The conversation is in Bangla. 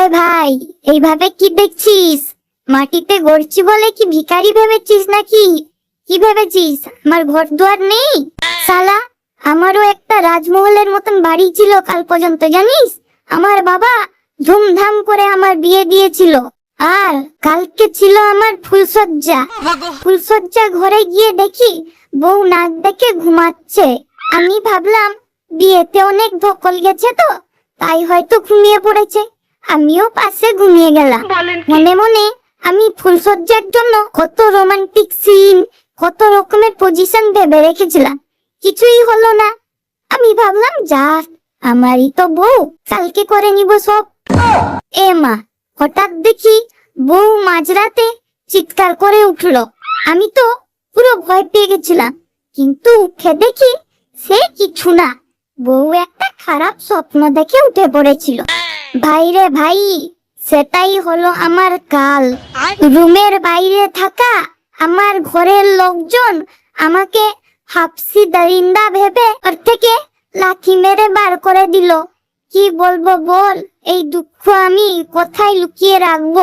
এ ভাই, এইভাবে কি দেখছিস? মাটিতে গড়ছি বলে কি ভিখারি ভেবেছিস নাকি? কি ভেবেছিস? আমার ঘর দুয়ার নেই? সালা আমারও একটা রাজমহলের মতন বাড়ি ছিল কাল পর্যন্ত, জানিস? আমার বাবা ধুমধাম করে আমার বিয়ে দিয়েছিল। আর কালকে ছিল আমার ফুলসজ্জা ফুলসজ্জা ঘরে গিয়ে দেখি বউ নাক দেখে ঘুমাচ্ছে। আমি ভাবলাম, বিয়েতে অনেক ধকল গেছে তো, তাই হয়তো ঘুমিয়ে পড়েছে। আমিও পাশে ঘুমিয়ে গেলাম। মনে মনে আমি ফুলসজ্জার জন্য কত রোমান্টিক সিন কত রকমের পজিশন ভেবে রেখেছিলাম। কিছুই হলো না। আমি ভাবলাম যা আমারই তো বউ কালকে করে নিব সব। এ মা হঠাৎ দেখি বউ মাঝরাতে চিৎকার করে উঠল। আমি তো পুরো ভয় পেয়ে গেছিলাম কিন্তু উঠে দেখি সে কিছু না। বউ একটা খারাপ স্বপ্ন দেখে উঠে পড়েছিল। ভাই রে ভাই, সেটাই হলো আমার কাল রুমের বাইরে থাকা আমার ঘরের লোকজন আমাকে হাফসি দারিন্দা ভেবে ওর থেকে লাথি মেরে বার করে দিল। কি বলব বল, এই দুঃখ আমি কোথায় লুকিয়ে রাখব?